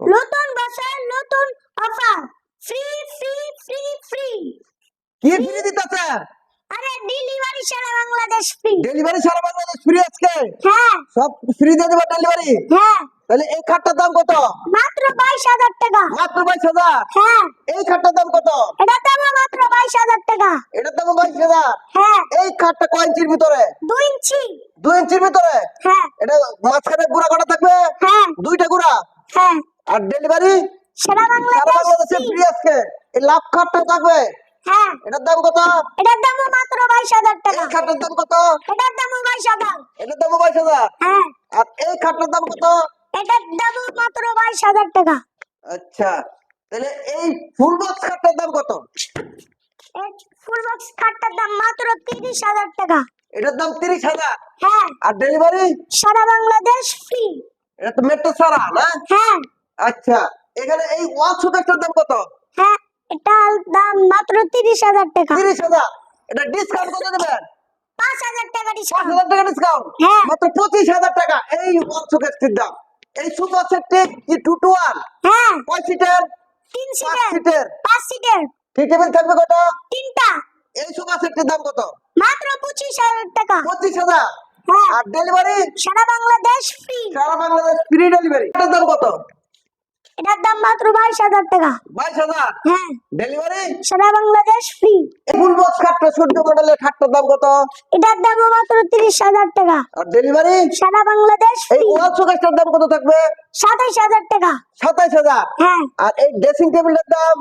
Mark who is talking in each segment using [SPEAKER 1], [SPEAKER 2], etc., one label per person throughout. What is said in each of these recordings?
[SPEAKER 1] নতুন বছর নতুন offer free free free free
[SPEAKER 2] কি ফ্রি দিতেছে
[SPEAKER 1] আরে ডেলিভারি সারা বাংলাদেশ ফ্রি
[SPEAKER 2] ডেলিভারি সারা বাংলাদেশ ফ্রি আজকে?
[SPEAKER 1] হ্যাঁ।
[SPEAKER 2] সব ফ্রি দিয়ে দেবো ডেলিভারি
[SPEAKER 1] হ্যাঁ।
[SPEAKER 2] তাহলে এই খাটটার দাম কত?
[SPEAKER 1] মাত্র বাইশ হাজার টাকা।
[SPEAKER 2] মাত্র বাইশ হাজার?
[SPEAKER 1] হ্যাঁ।
[SPEAKER 2] এই খাটটার দাম কত?
[SPEAKER 1] এটা দাম মাত্র বাইশ হাজার টাকা।
[SPEAKER 2] এটার দাম বাইশ হাজার?
[SPEAKER 1] হ্যাঁ।
[SPEAKER 2] এই খাটটা কয় ইঞ্চির ভিতরে?
[SPEAKER 1] দুই ইঞ্চি।
[SPEAKER 2] দুই ইঞ্চির ভিতরে?
[SPEAKER 1] হ্যাঁ।
[SPEAKER 2] এটা মাঝখানে গুড়া কটা থাকবে?
[SPEAKER 1] হ্যাঁ।
[SPEAKER 2] দুইটা গুড়া?
[SPEAKER 1] হ্যাঁ।
[SPEAKER 2] আর ডেলিভারি
[SPEAKER 1] সারা
[SPEAKER 2] বাংলাদেশে ফ্রি আজকে। এই লাভ খাটটা থাকবে।
[SPEAKER 1] হ্যাঁ।
[SPEAKER 2] এটার দাম কত?
[SPEAKER 1] এটার দাম মাত্র বাইশ হাজার
[SPEAKER 2] এই
[SPEAKER 1] টাকা
[SPEAKER 2] খাটটার দাম কত?
[SPEAKER 1] এটার দাম বাইশ হাজার।
[SPEAKER 2] এটার দাম বাইশ হাজার?
[SPEAKER 1] হ্যাঁ।
[SPEAKER 2] আর এই খাটটার দাম কত?
[SPEAKER 1] এটার দাম মাত্র বাইশ হাজার টাকা।
[SPEAKER 2] আচ্ছা। তাহলে এই ফুল বক্স খাটটার দাম কত?
[SPEAKER 1] ফুল বক্স খাটটার দাম মাত্র তিরিশ হাজার টাকা।
[SPEAKER 2] এটার দাম তিরিশ হাজার?
[SPEAKER 1] হ্যাঁ।
[SPEAKER 2] আর ডেলিভারি
[SPEAKER 1] সারা বাংলাদেশ ফ্রি
[SPEAKER 2] এটা তো মেট্রো সারা না?
[SPEAKER 1] হ্যাঁ।
[SPEAKER 2] আচ্ছা এখানে এই ওয়ান সুকেশটার দাম কত?
[SPEAKER 1] হ্যাঁ এটার দাম মাত্র তিরিশ হাজার টাকা।
[SPEAKER 2] তিরিশ হাজার। এটা ডিসকাউন্ট কত দেবেন?
[SPEAKER 1] পাঁচ হাজার টাকা ডিসকাউন্ট
[SPEAKER 2] হাজার টাকা ডিসকাউন্ট
[SPEAKER 1] হ্যাঁ।
[SPEAKER 2] মাত্র পঁচিশ হাজার টাকা। এই দাম। এই সুপার সেটটি কি টু
[SPEAKER 1] হ্যাঁ।
[SPEAKER 2] কয় সিটের?
[SPEAKER 1] তিন
[SPEAKER 2] পাঁচ
[SPEAKER 1] সিটের।
[SPEAKER 2] সিটের।
[SPEAKER 1] পাঁচ সিটের।
[SPEAKER 2] ঠিক টেবিল থাকবে কত?
[SPEAKER 1] তিনটা।
[SPEAKER 2] এই সুপার সেটটির দাম কত?
[SPEAKER 1] মাত্র পঁচিশ হাজার টাকা।
[SPEAKER 2] পঁচিশ হাজার।
[SPEAKER 1] হ্যাঁ।
[SPEAKER 2] আর ডেলিভারি
[SPEAKER 1] সারা বাংলাদেশ ফ্রি
[SPEAKER 2] সারা বাংলাদেশ ফ্রি ডেলিভারি এটার দাম কত?
[SPEAKER 1] এটার দাম মাত্র বাইশ হাজার টাকা।
[SPEAKER 2] বাইশ হাজার?
[SPEAKER 1] হ্যাঁ।
[SPEAKER 2] ডেলিভারি?
[SPEAKER 1] সারা বাংলাদেশ ফ্রি।
[SPEAKER 2] ফুল বক্স খাটটা সূর্য মডেলের খাটটার দাম কত?
[SPEAKER 1] এটার দাম মাত্র তিরিশ হাজার টাকা।
[SPEAKER 2] আর ডেলিভারি?
[SPEAKER 1] সারা বাংলাদেশ
[SPEAKER 2] এই
[SPEAKER 1] ফ্রি।
[SPEAKER 2] ওয়ান সুকেশটার দাম কত থাকবে?
[SPEAKER 1] সাতাইশ হাজার টাকা।
[SPEAKER 2] সাতাইশ হাজার?
[SPEAKER 1] হ্যাঁ।
[SPEAKER 2] আর এই ড্রেসিং টেবিলের দাম?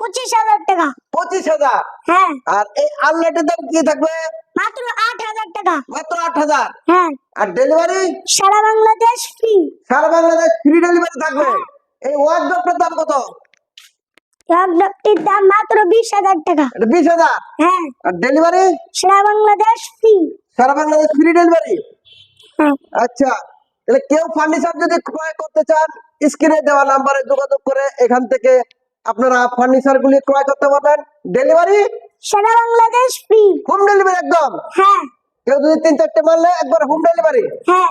[SPEAKER 1] পঁচিশ হাজার টাকা।
[SPEAKER 2] পঁচিশ হাজার।
[SPEAKER 1] হ্যাঁ।
[SPEAKER 2] আর এই আনলাইটের দাম কি থাকবে?
[SPEAKER 1] মাত্র আট হাজার টাকা।
[SPEAKER 2] মাত্র আট হাজার?
[SPEAKER 1] হ্যাঁ।
[SPEAKER 2] আর ডেলিভারি
[SPEAKER 1] সারা বাংলাদেশ ফ্রি
[SPEAKER 2] সারা বাংলাদেশ ফ্রি ডেলিভারি থাকবে। এই ওয়ার্ড্রপের দাম কত?
[SPEAKER 1] ল্যাপটপটির দাম মাত্র বিশ হাজার টাকা।
[SPEAKER 2] বিশ হাজার?
[SPEAKER 1] হ্যাঁ।
[SPEAKER 2] আর ডেলিভারি
[SPEAKER 1] সারা বাংলাদেশ ফ্রি
[SPEAKER 2] সারা বাংলাদেশ ফ্রি ডেলিভারি
[SPEAKER 1] হ্যাঁ।
[SPEAKER 2] আচ্ছা। তাহলে কেউ ফার্নিচার যদি ক্রয় করতে চান স্ক্রিনে দেওয়া নাম্বারে যোগাযোগ করে এখান থেকে আপনারা ফার্নিচার গুলি ক্রয় করতে পারবেন। ডেলিভারি
[SPEAKER 1] সারা বাংলাদেশ ফ্রি
[SPEAKER 2] হোম ডেলিভারি একদম?
[SPEAKER 1] হ্যাঁ।
[SPEAKER 2] কেউ যদি তিন চারটে মারলে একবার হোম ডেলিভারি
[SPEAKER 1] হ্যাঁ।